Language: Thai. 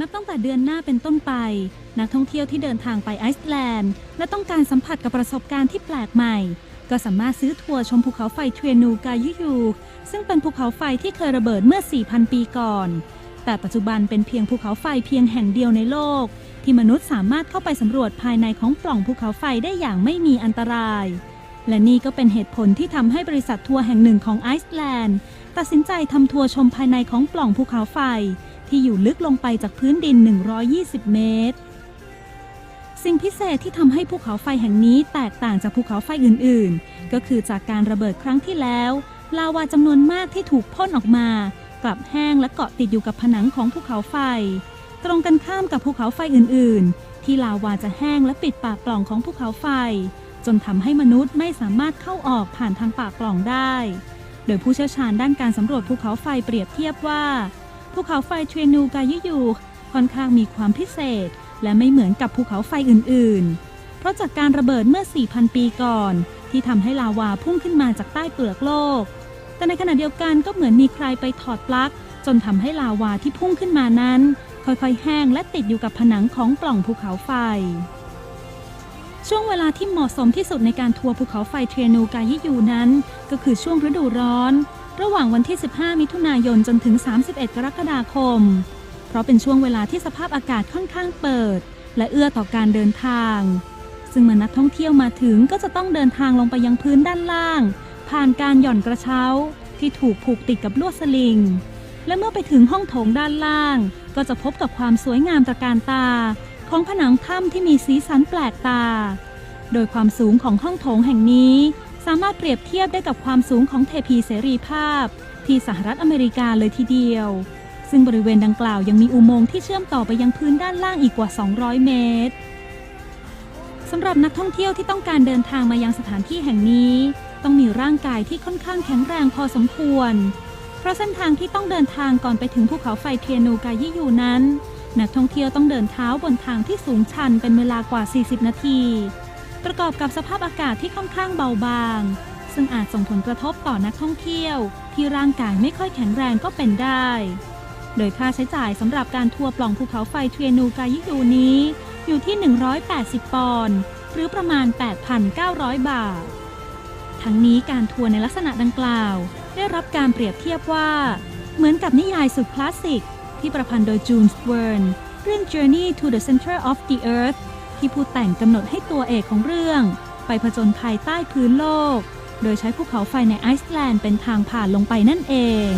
นับตั้งแต่เดือนหน้าเป็นต้นไป นักท่องเที่ยวที่เดินทางไปไอซ์แลนด์ และต้องการสัมผัสกับประสบการณ์ที่แปลกใหม่ ก็สามารถซื้อทัวร์ชมภูเขาไฟเทรนูกายุยูซึ่งเป็นภูเขาไฟที่เคยระเบิดเมื่อ 4,000 ปีก่อน แต่ปัจจุบันเป็นเพียงภูเขาไฟเพียงแห่งเดียวในโลก ที่มนุษย์สามารถเข้าไปสำรวจภายในของปล่องภูเขาไฟได้อย่างไม่มีอันตราย และนี่ก็เป็นเหตุผลที่ทำให้บริษัททัวร์แห่งหนึ่งของไอซ์แลนด์ ตัดสินใจทำทัวร์ชมภายในของปล่องภูเขาไฟ ที่อยู่ลึกลงไปจากพื้นดิน 120 เมตร สิ่งพิเศษที่ทำให้ภูเขาไฟแห่งนี้แตกต่างจากภูเขาไฟอื่นๆ ก็คือจากการระเบิดครั้งที่แล้ว ลาวาจำนวนมากที่ถูกพ่นออกมา กลับแห้งและเกาะติดอยู่กับผนังของภูเขาไฟ ตรงกันข้ามกับภูเขาไฟอื่นๆ ที่ลาวาจะแห้งและปิดปากปล่องของภูเขาไฟ จนทำให้มนุษย์ไม่สามารถเข้าออกผ่านทางปากปล่องได้ โดยผู้เชี่ยวชาญด้านการสำรวจภูเขาไฟเปรียบเทียบว่า ภูเขาไฟเทรนูกายุยูค่อนข้างมีความพิเศษ และไม่เหมือนกับภูเขาไฟอื่นๆ เพราะจากการระเบิดเมื่อ 4,000 ปีก่อน ที่ทำให้ลาวาพุ่งขึ้นมาจากใต้เปลือกโลก แต่ในขณะเดียวกันก็เหมือนมีใครไปถอดปลั๊กจนทำให้ลาวาที่พุ่งขึ้นมานั้น ค่อยๆ แห้งและติดอยู่กับผนังของปล่องภูเขาไฟ ช่วงเวลาที่เหมาะสมที่สุดในการทัวร์ภูเขาไฟเทรนูกายิยูนั้น ก็คือช่วงฤดูร้อน ระหว่างวันที่ 15 มิถุนายนจนถึง 31 กรกฎาคม เพราะเป็นช่วงเวลาที่สภาพอากาศค่อนข้างเปิด และเอื้อต่อการเดินทาง ซึ่งเมื่อนักท่องเที่ยวมาถึงก็จะต้องเดินทางลงไปยังพื้นด้านล่าง ผ่านการหย่อนกระเช้า ที่ถูกผูกติดกับลวดสลิง และเมื่อไปถึงห้องโถงด้านล่าง ก็จะพบกับความสวยงามตระการตา ของผนังถ้ำที่มีสีสันแปลกตา โดยความสูงของห้องโถงแห่งนี้ สามารถเปรียบเทียบได้กับความสูงของเทพีเสรีภาพ ที่สหรัฐอเมริกาเลยทีเดียว ซึ่งบริเวณดังกล่าวยังมีอุโมงค์ที่เชื่อมต่อไปยังพื้นด้านล่างอีกกว่า 200 เมตรสำหรับนักท่องเที่ยวที่ต้องการเดินทางมายังสถานที่แห่งนี้ ต้องมีร่างกายที่ค่อนข้างแข็งแรงพอสมควร เพราะเส้นทางที่ต้องเดินทางก่อนไปถึงภูเขาไฟเทียนูกายิยูนั้น นักท่องเที่ยวต้องเดินเท้าบนทางที่สูงชันเป็นเวลากว่า 40 นาที ประกอบกับสภาพอากาศที่ค่อนข้างเบาบาง ซึ่งอาจส่งผลกระทบต่อนักท่องเที่ยว ที่ร่างกายไม่ค่อยแข็งแรงก็เป็นได้ โดยค่าใช้จ่ายสำหรับการทัวร์ปล่องภูเขาไฟเทรนูกายิยูนี้ อยู่ที่ 180 ปอนด์หรือประมาณ 8,900 บาท ทั้งนี้การทัวร์ในลักษณะดังกล่าว ได้รับการเปรียบเทียบว่า เหมือนกับนิยายสุดคลาสสิก ที่ประพันธ์โดยจูนส์เวิร์นเรื่อง Journey to the Center of the Earth ที่ผู้แต่งกำหนดให้ตัวเอกของเรื่อง ไปผจญภัยใต้พื้นโลก โดยใช้ภูเขาไฟในไอซ์แลนด์เป็นทางผ่านลงไปนั่นเอง